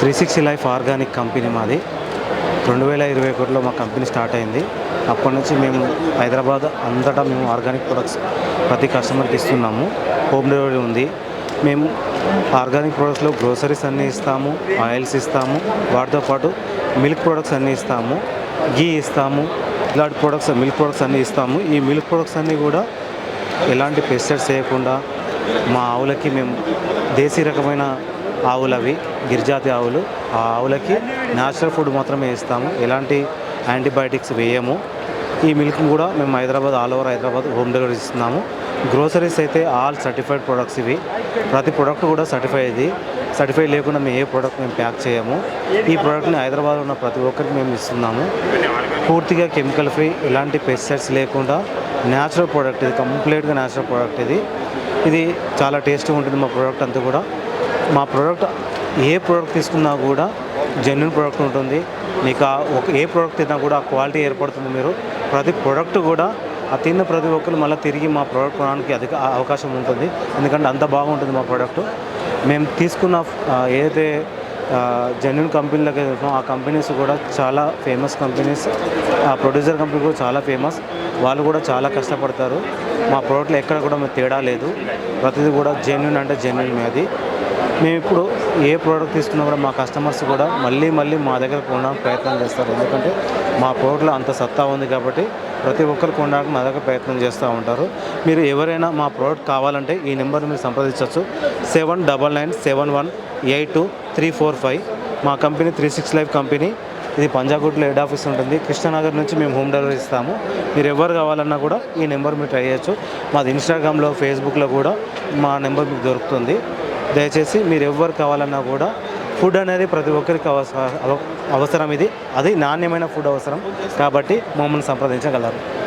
Three sixty life organic company మాది. రెండు వేల ఇరవై ఒకటిలో మా కంపెనీ స్టార్ట్ అయింది. అప్పటి నుంచి మేము హైదరాబాద్ అంతటా మేము ఆర్గానిక్ ప్రొడక్ట్స్ ప్రతి కస్టమర్కి ఇస్తున్నాము. హోమ్ డెలివరీ ఉంది. మేము ఆర్గానిక్ ప్రొడక్ట్స్లో గ్రోసరీస్ అన్నీ ఇస్తాము ఆయిల్స్ ఇస్తాము వాటితో పాటు మిల్క్ ప్రొడక్ట్స్ అన్నీ ఇస్తాము గీ ఇస్తాము ఇలాంటి ప్రొడక్ట్స్ మిల్క్ ప్రొడక్ట్స్ అన్నీ ఇస్తాము. ఈ మిల్క్ ప్రొడక్ట్స్ అన్నీ కూడా ఎలాంటి పెస్టిసైడ్స్ చేయకుండా మా ఆవులకి మేము దేశీ రకమైన ఆవులు అవి గిరిజాతి ఆవులు. ఆ ఆవులకి న్యాచురల్ ఫుడ్ మాత్రమే ఇస్తాము. ఎలాంటి యాంటీబయాటిక్స్ వేయము. ఈ మిల్క్ కూడా మేము Hyderabad all over Hyderabad home delivery ఇస్తున్నాము. గ్రోసరీస్ అయితే ఆల్ సర్టిఫైడ్ ప్రొడక్ట్స్ ఇవి. ప్రతి ప్రోడక్ట్ కూడా సర్టిఫై ఇది. సర్టిఫై లేకుండా మేము ఏ ప్రోడక్ట్ మేము ప్యాక్ చేయము. ఈ ప్రోడక్ట్ని హైదరాబాద్లో ఉన్న ప్రతి ఒక్కరికి మేము ఇస్తున్నాము. పూర్తిగా కెమికల్ ఫ్రీ ఎలాంటి పెస్టిసైడ్స్ లేకుండా న్యాచురల్ ప్రోడక్ట్ ఇది. కంప్లీట్గా న్యాచురల్ ప్రోడక్ట్ ఇది. ఇది చాలా టేస్ట్గా ఉంటుంది మా ప్రోడక్ట్ అంతా కూడా. మా ప్రోడక్ట్ ఏ ప్రోడక్ట్ తీసుకున్నా కూడా జెన్యున్ ప్రోడక్ట్ ఉంటుంది. మీకు ఒక ఏ ప్రోడక్ట్ తిన్నా కూడా ఆ క్వాలిటీ ఏర్పడుతుంది మీరు. ప్రతి ప్రోడక్ట్ కూడా ఆ తిన్న ప్రతి ఒక్కరు మళ్ళీ తిరిగి మా ప్రోడక్ట్ కొనడానికి అధిక అవకాశం ఉంటుంది. ఎందుకంటే అంత బాగుంటుంది మా ప్రోడక్ట్. మేము తీసుకున్న ఏదైతే జెన్యున్ కంపెనీలకు వెళ్తున్నాం ఆ కంపెనీస్ కూడా చాలా ఫేమస్ కంపెనీస్. ఆ ప్రొడ్యూసర్ కంపెనీ కూడా చాలా ఫేమస్. వాళ్ళు కూడా చాలా కష్టపడతారు. మా ప్రోడక్ట్లో ఎక్కడ కూడా మేము తేడా లేదు. ప్రతిదీ కూడా జెన్యున్ అంటే జెన్యున్ అది మేము ఇప్పుడు ఏ ప్రోడక్ట్ తీసుకున్నా కూడా మా కస్టమర్స్ కూడా మళ్ళీ మళ్ళీ మా దగ్గర కొనడానికి ప్రయత్నం చేస్తారు. ఎందుకంటే మా ప్రోడక్ట్లో అంత సత్తా ఉంది కాబట్టి ప్రతి ఒక్కరు కొనడానికి మా దగ్గర ప్రయత్నం చేస్తూ ఉంటారు. మీరు ఎవరైనా మా ప్రోడక్ట్ కావాలంటే ఈ నెంబర్ మీరు సంప్రదించవచ్చు. Seven double nine seven one eight two three four five. మా company three six life company. ఇది పంజాగుట్లో హెడ్ ఆఫీస్ ఉంటుంది. కృష్ణానగర్ నుంచి మేము హోమ్ డెలివరీ ఇస్తాము. మీరు ఎవరు కావాలన్నా కూడా ఈ నెంబర్ మీరు ట్రై చేయొచ్చు. మాది ఇన్స్టాగ్రామ్లో ఫేస్బుక్లో కూడా మా నెంబర్ మీకు దొరుకుతుంది. దయచేసి మీరు ఎవరు కావాలన్నా కూడా ఫుడ్ అనేది ప్రతి ఒక్కరికి అవస- అవ- అవసరం ఇది. అది నాణ్యమైన ఫుడ్ అవసరం. కాబట్టి మమ్మల్ని సంప్రదించగలరు.